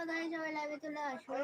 Hello guys সবাই লাইভে চলে আসো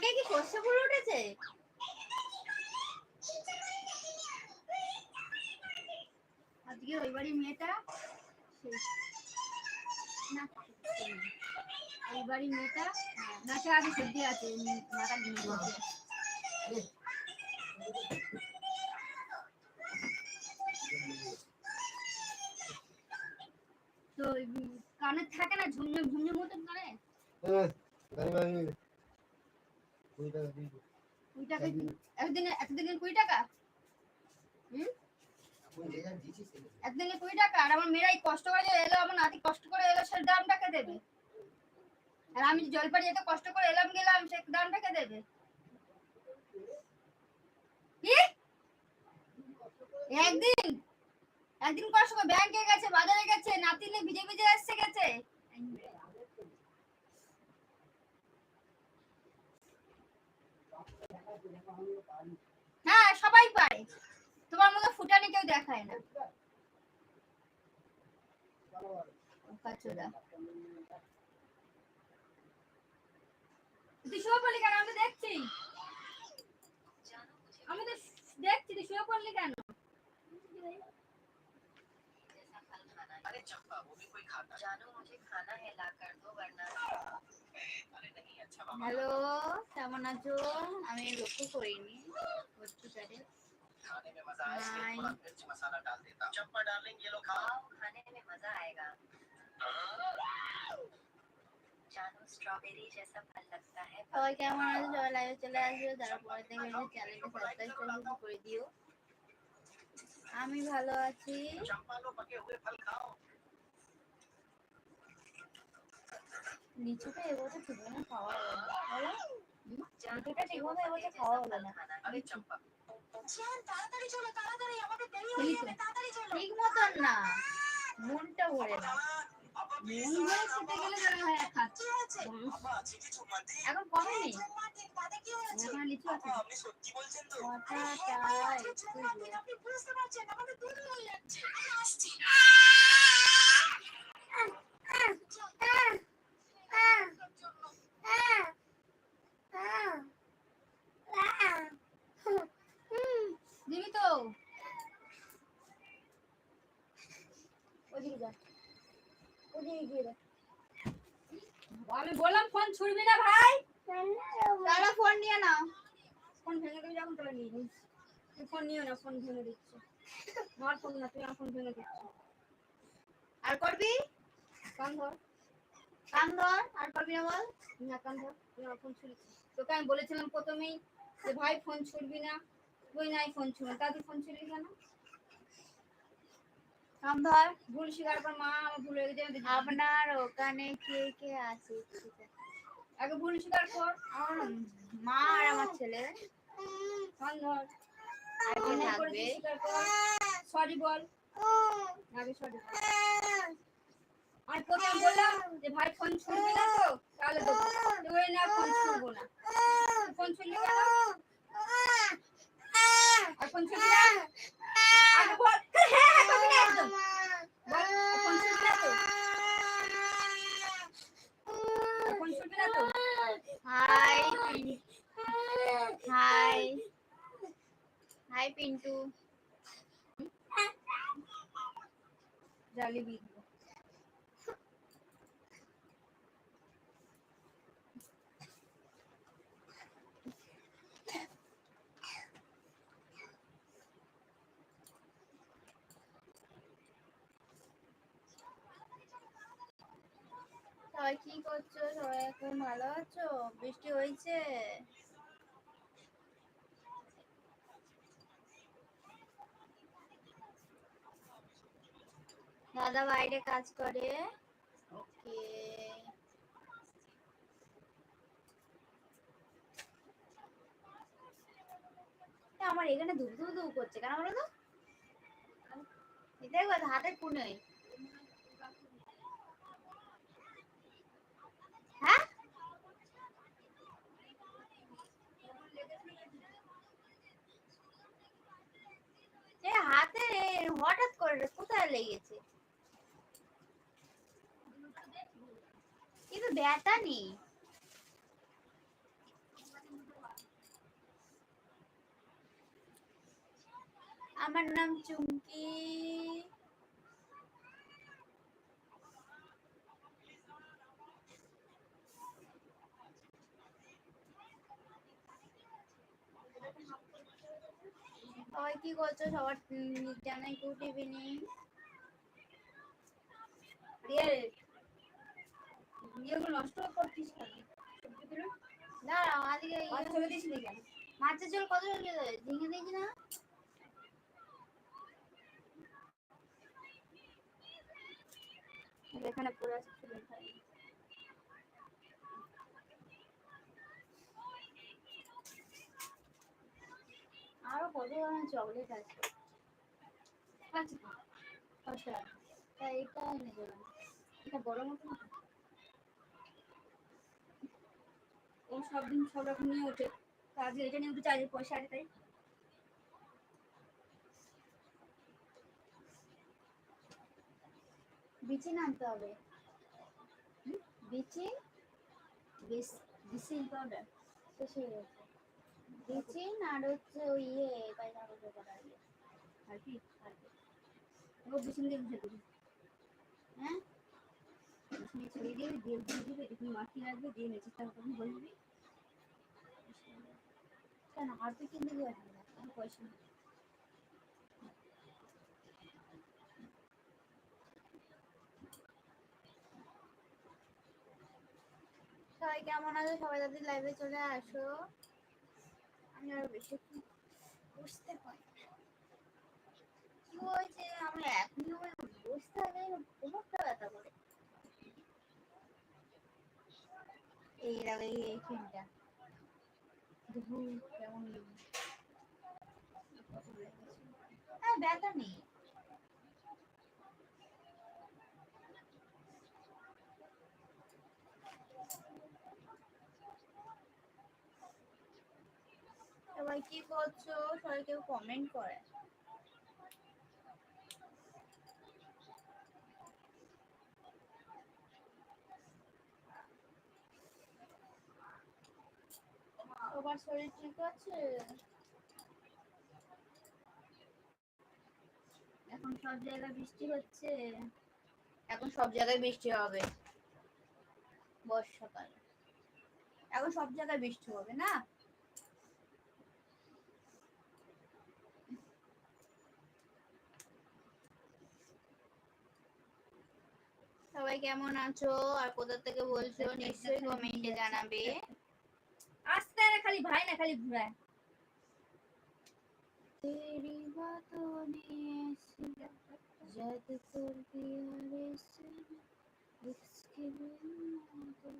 নাকে কি সর্ষে ফুল উঠেছে? আজকে ওই বাড়ির মেয়েটা ওই বাড়ির মেয়েটা আগে সর্দি আছে মাথা তো কানে থাকে না, ঝুমঝুম ঝুমঝুম মতন করে কুড়ি টাকা একদিনে একদিনে কুড়ি টাকা? হুম? একদিনে কুড়ি টাকা? আর আমার মেয়েরাই কষ্ট করে এলো আমার নাতি কষ্ট করে এলো সে দামটাকে দেবে? আর আমি জলপাড়ি এত কষ্ট করে এলাম গেলাম সে দামটাকে দেবে? কি? একদিন? একদিন কষ্ট করে ব্যাংকে গেছে বাজারে গেছে নাতি নিয়ে ভিজে ভিজে এসছে গেছে। হ্যাঁ সবাই পারে তোমার মতো ফুটানি কেউ দেখায় না কাচুদা তুই শুয়ে পড়লি কেন আমি তো দেখছি আমি তো দেখছি তুই শুয়ে পড়লি কেন अरे चंपा वो भी कोई खाता जानू मुझे खाना है ला कर दो वरना হ্যালো কেমন আছো আমি লক্ষ্য করিনি হসপিটালে खाने में मजा आया इसलिए नहीं। थोड़ा मिर्च मसाला डाल देता हूँ चंपा डार्लिंग ये लो खाओ खाओ खाने में मजा आएगा जानू स्ट्रॉबेरी जैसा फल लगता है সবাই কেমন আছো সবাই লাইভে চলে আসবে যারা পরে দেখবে চ্যানেলটা সাবস্ক্রাইব করে দিও আমি ভালো আছি चंपा लो पके हुए फल खाओ লিচুটা এবছর ঠিক খাওয়া হলো না। লিচুটা ঠিক মতো এবছর খাওয়া হলো না। আরে চম্পা। ঠিক মতন না। মনটা ভরে না। হ্যাঁ এখন কমে নেই। এখন লিচু আছে। আপনি সত্যি বলছেন তো? আপনি বুঝতে না ফোন ভেঙে দিচ্ছে। আমার ফোন না তুই আমার ফোন ভেঙে দিচ্ছ আর করবি? কান ধর। কান ধর আর করবি না বল? না কান ধর তুই আমার ফোন ছুড়েছিস তোকে আমি বলেছিলাম প্রথমেই যে ভাই ফোন ছুড়বি না। তুই নাই ফোন ছুড়ে তা তুই ফোন কেন? কান ধর ভুল স্বীকার কর। মা আমার ভুল হয়ে গেছে আপনার ওখানে কে কে আছে? আগে ভুল স্বীকার কর। আমার মা আর আমার ছেলে। কান ধর। থাকবে কর সরি বল। আগে সরি আর প্রথম বললাম যে ভাই ফোন ছুড়বি না তো তাহলে দেবো। তুই না ফোন ছুড়বো না। ফোন ছুড়লি কেন? আর ফোন ছুড়বি না? আগে বল। really big কি করছ? সবাই এখন ভালো আছো? বৃষ্টি হয়েছে? দাদা বাইরে কাজ করে। ওকে। আমার এখানে ধুপ ধুপ ধুপ করছে কেন বলো তো? দেখো হাতে কুনে হ্যাঁ? হাতে হঠাৎ করে কোথায় লেগেছে? কিন্তু ব্যথা নেই। আমার নাম চুমকি। সবাই কি করছ? সবার জানাই গুড ইভিনিং নষ্ট করছিস কেন? সবজিগুলো? দাঁড়াও আজকে দিস নি কেন মাছের ঝোল কত ঝিঙে দিয়েছি না? এখানে আরও কত ধরনের চকলেট আছে? আচ্ছা আচ্ছা। এটা এনে এটা বড় মতো না? ও সব দিন সব রকম নিয়ে ওঠে। তো আজকে এটা নিয়ে আজকে পয়সা আছে তাই? বিচি আনতে হবে। বিচি বেশ পাউডার শেষ হয়ে গেছে বিচিন আর হচ্ছে ওই ইয়ে পায়খানা করতে আর কি। আর কি? ও বিসিং দিয়ে হ্যাঁ? এখানে সবাই কেমন আছো? সবাই তাদের লাইভে চলে আসো। আমি আরও বেশি বুঝতে পারি। কি হয়েছে? আমি এখনই ওই বসতে থাকলে কোমরটা ব্যথা করে। এই এই কেমন হ্যাঁ ব্যথা নেই সবাই কি করছ? সবাই কেউ কমেন্ট করে। শরীর ঠিক আছে? এখন সব জায়গায় বৃষ্টি হচ্ছে। এখন সব জায়গায় বৃষ্টি হবে। এখন সব জায়গায় বৃষ্টি হবে না? সবাই কেমন আছো? আর কোথা থেকে বলছো? নিশ্চয়ই কমেন্টে জানাবে। আস্তে না খালি ভাই না খালি ঘুরায় तेरी बातों ने ऐसी जद कर दिया रे सनम, इसके बिना तो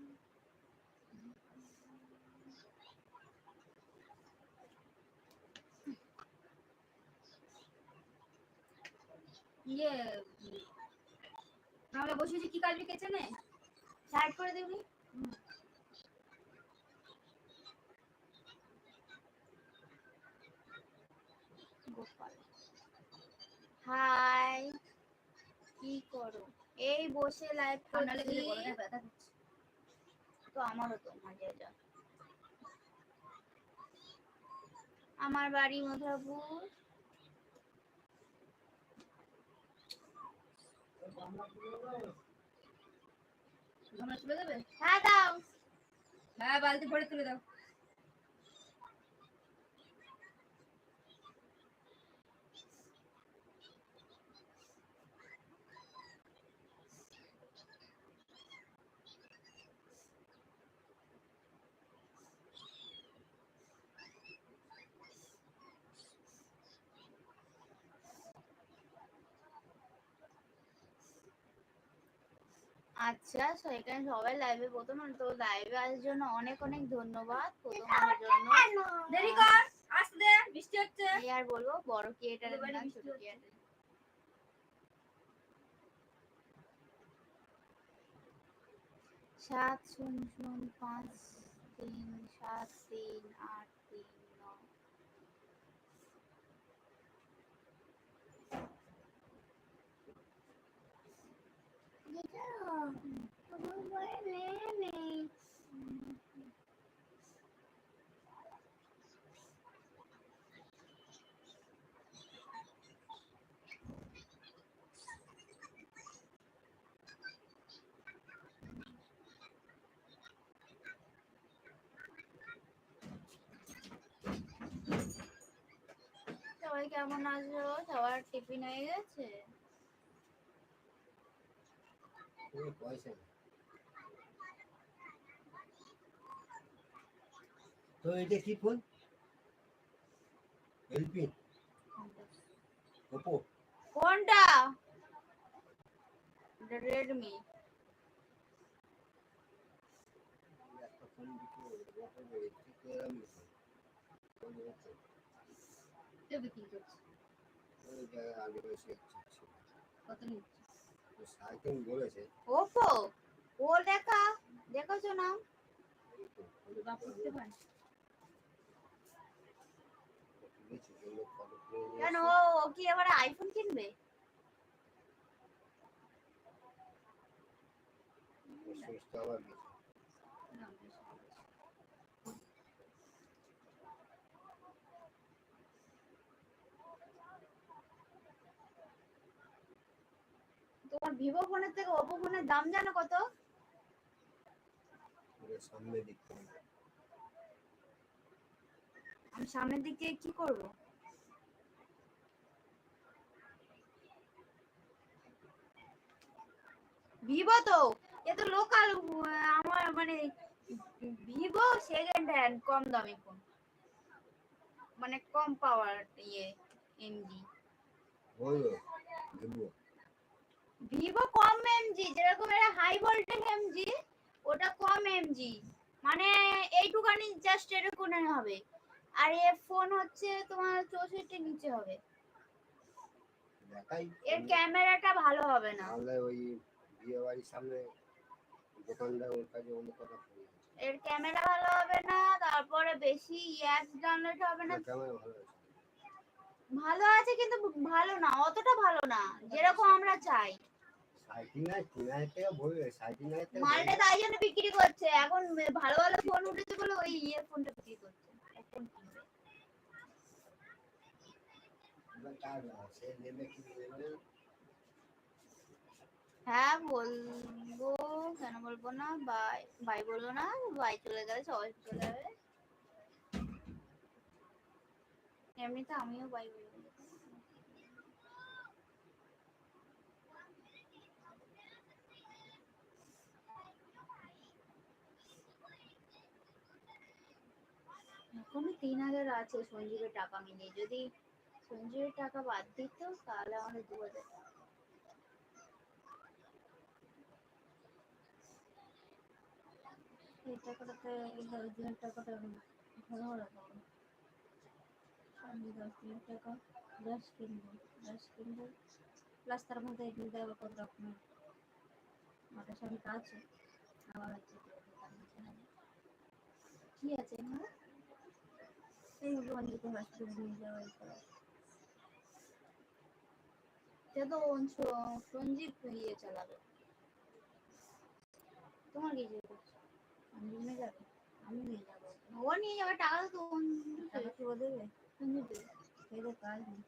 ইয়ে আমরা বসেছি কি কাজবি কিচেনে সাইড করে দিবি গোপাল হাই কি করো? এই বসে লাইভ করছি। তো আমারও তো মাঝে যা। আমার বাড়ি দেবে হ্যাঁ দাও। হ্যাঁ বালতি ভরে তুলে দাও। আচ্ছা so এখানে সবাই লাইভে প্রথম তো লাইভে আসার জন্য অনেক অনেক ধন্যবাদ প্রথম জন্য দেরি কর আসতে দে বৃষ্টি হচ্ছে এই আর বলব বড় ক্রিয়েটার এবারে না ছোট। ক্রিয়েটার সাত শূন্য শূন্য পাঁচ তিন সাত তিন আট তিন নয় সবাই কেমন আছো? সবার টিফিন হয়ে গেছে? তো এটা কি ফোন? এলপি ওপো কোনটা রেডমি একটা ফোন দিতে কে বিক্রি করছে ওপো ও লেখা দেখেছ না এই তো তোর বাপ করতে পারে কিনেছি জন্য ফটো করে নিয়ে কেন ও কি এবারে আইফোন কিনবে সুইচটা আবার গেছে না, বেশ ভালো আছে। তোমার ভিভো ফোনের থেকে ওপো ফোনের দাম জানো কত? সামনে দিক আমি সামনের দিক থেকে কি করব? ভিভো তো এ তো লোকাল আমার মানে ভিভো সেকেন্ড হ্যান্ড কম দামি ফোন মানে কম পাওয়ার ইয়ে এমজি দেবো ভিভো কম এমজি যেরকম এটা হাই ভোল্টেজ এমজি ওটা কম এমজি মানে এইটুখানি জাস্ট এরকম হবে। আর এ ফোন হচ্ছে তোমার চৌষট্টি নিচে হবে। দেখাই। এর ক্যামেরাটা ভালো হবে না। তাহলে ওই বিয়ে বাড়ির সামনে দোকানটা ওর কাছে অন্য কথা এর ক্যামেরা ভালো হবে না তারপরে বেশি অ্যাপস ডাউনলোড হবে না। ক্যামেরা ভালো আছে। ভালো আছে কিন্তু ভালো না অতটা ভালো না যেরকম আমরা চাই। মালটা তাই জন্য বিক্রি করছে। এখন ভালো ভালো ফোন উঠেছে বলে ওই ইয়ে বিক্রি করছে। হ্যাঁ বলব কেন বলব না? বাই বাই বলব না বাই চলে গেলে সবাই চলে যাবে। এমনিতে আমিও বাই বলব এখনও তিন হাজার আছে সঞ্জীবের টাকা মিলিয়ে। যদি সঞ্জীবের টাকা বাদ দিত, তাহলে আমাদের দু হাজার টাকা। এই টাকাটাতে এই দশ দিনের টাকাটা ভালো রাখব সামনে দশ দিনের টাকা গ্যাস কিনবো গ্যাস কিনবো। প্লাস তার মধ্যে এগুলো দেওয়া কত রকমের? মাথার সামনে আছে। আবার হচ্ছে দোকান আছে না। কি আছে এখানে এইগুলো অনেকে হসপিটাল নিয়ে যাওয়া এই করা সে তো স- সঞ্জীব ইয়ে চালাবে তোমার কি যে করছে আমি নিয়ে যাবে আমি নিয়ে যাব ও নিয়ে যাবে টাকা তো টাকা কি ও দেবে সঞ্জীব দেবে। এদের কাজ নেই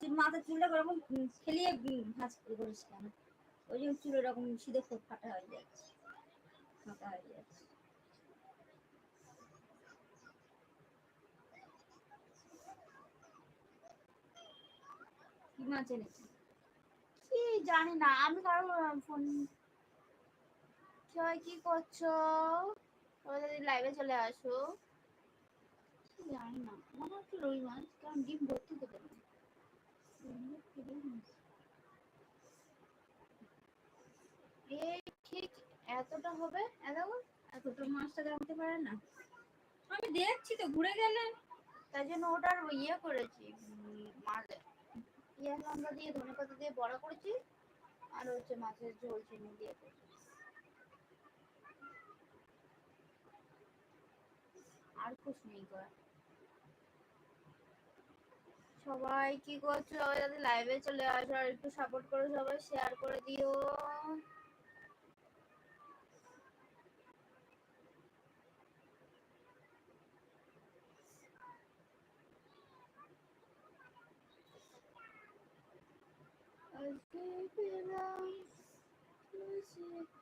চুল মাথা চুলটা ওরকম খেলিয়ে ভাঁজ করিস কেন ওই জন্য চুল এরকম সিধে খুব ফাটা হয়ে যাচ্ছে ফাটা হয়ে যাচ্ছে কি কি জানি না, আমি কারও ফোন কি করছ? যদি লাইভে চলে আসো। জানি না কারণ ডিম ভর্তি ঠিক এতটা হবে? এত এতটা মাছটা জানতে পারে না। আমি দেখছি তো, ঘুরে গেলে তাই জন্য ওটার ইয়ে করেছি মাছ পেঁয়াজ লঙ্কা দিয়ে, ধনে পাতা দিয়ে বড়া করেছি, আর হচ্ছে মাছের ঝোল চিনি দিয়ে করেছি। আর কুছ নেই করা সবাই কি করছ? সবাই যাতে লাইভে চলে আসো, আর একটু সাপোর্ট করো, সবাই শেয়ার করে দিও।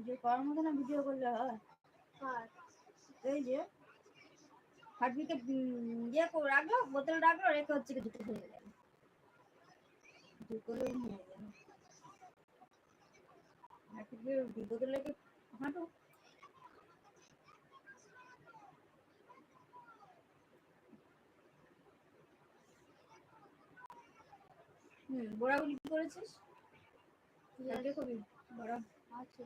ভিডিও করার মতো না ভিডিও করলে হয়? এই যে ইয়ে রাখল বোতল রাখল রেখে হচ্ছে কি দুটো হয়ে গেল ভিডিও করলেও হয়ে গেল হার্টবিটে বোতল রেখে হাঁটো। হুম বড়াগুলি কি করেছিস? কবি বড়া। আছে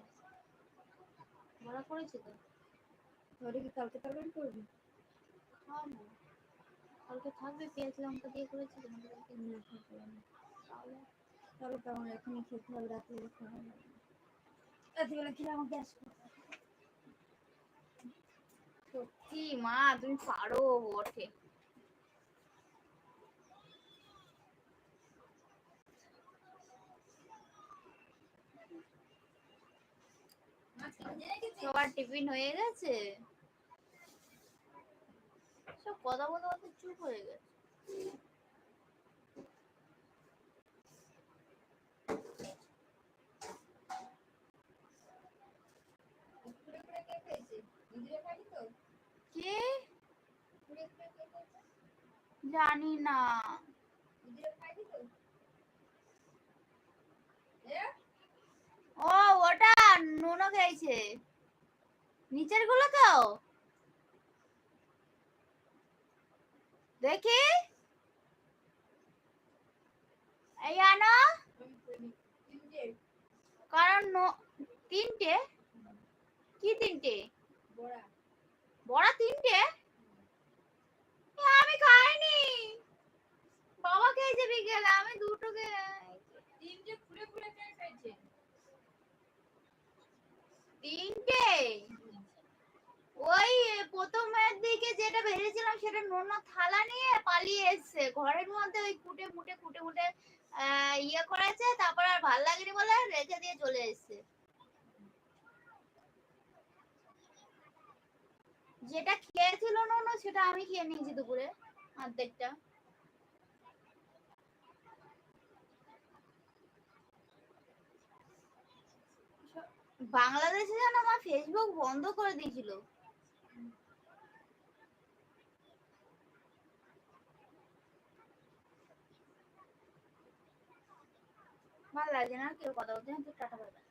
বড়া করেছে তো। তাহলে কি কালকে তরকারি করবি? খাব। না কালকে থাকবে পেঁয়াজ লঙ্কা দিয়ে করেছি তো আমাদের কালকে নিয়ে না তাহলে। তাহলে তো আমার এখনই খেতে হবে রাত্রে খাওয়া রাত্রিবেলা খেলে আমার গ্যাস সত্যি মা তুমি পারো বটে। সবার টিফিন হয়ে গেছে? সব কথা বলতে বলতে চুপ হয়ে গেছে। জানি না। ও, ওটা নুনো খেয়েছে। নিচেরগুলো তো। দেখি। এই আনো। কারণ তিনটে? কি তিনটে? বড়া। তিনটে? আমি খাইনি। বাবা খেয়েছে বিকেলে আমি দুটো। তিনটে ফুলে ফুলে কে খাইছে। তিনটে ওই প্রথমের দিকে যেটা ভেজেছিলাম সেটা নোনা থালা নিয়ে পালিয়ে এসছে। ঘরের মধ্যে ওই কুটে মুটে কুটে মুটে ইয়ে করেছে, তারপর আর ভালো লাগেনি বলে রেখে দিয়ে চলে এসছে। যেটা খেয়েছিল নোনো, সেটা আমি খেয়ে নিয়েছি দুপুরে অর্ধেকটা বাংলাদেশে যেন আমার ফেসবুক বন্ধ করে দিয়েছিল ভালো লাগে না কেউ কথা বলতে টাটা।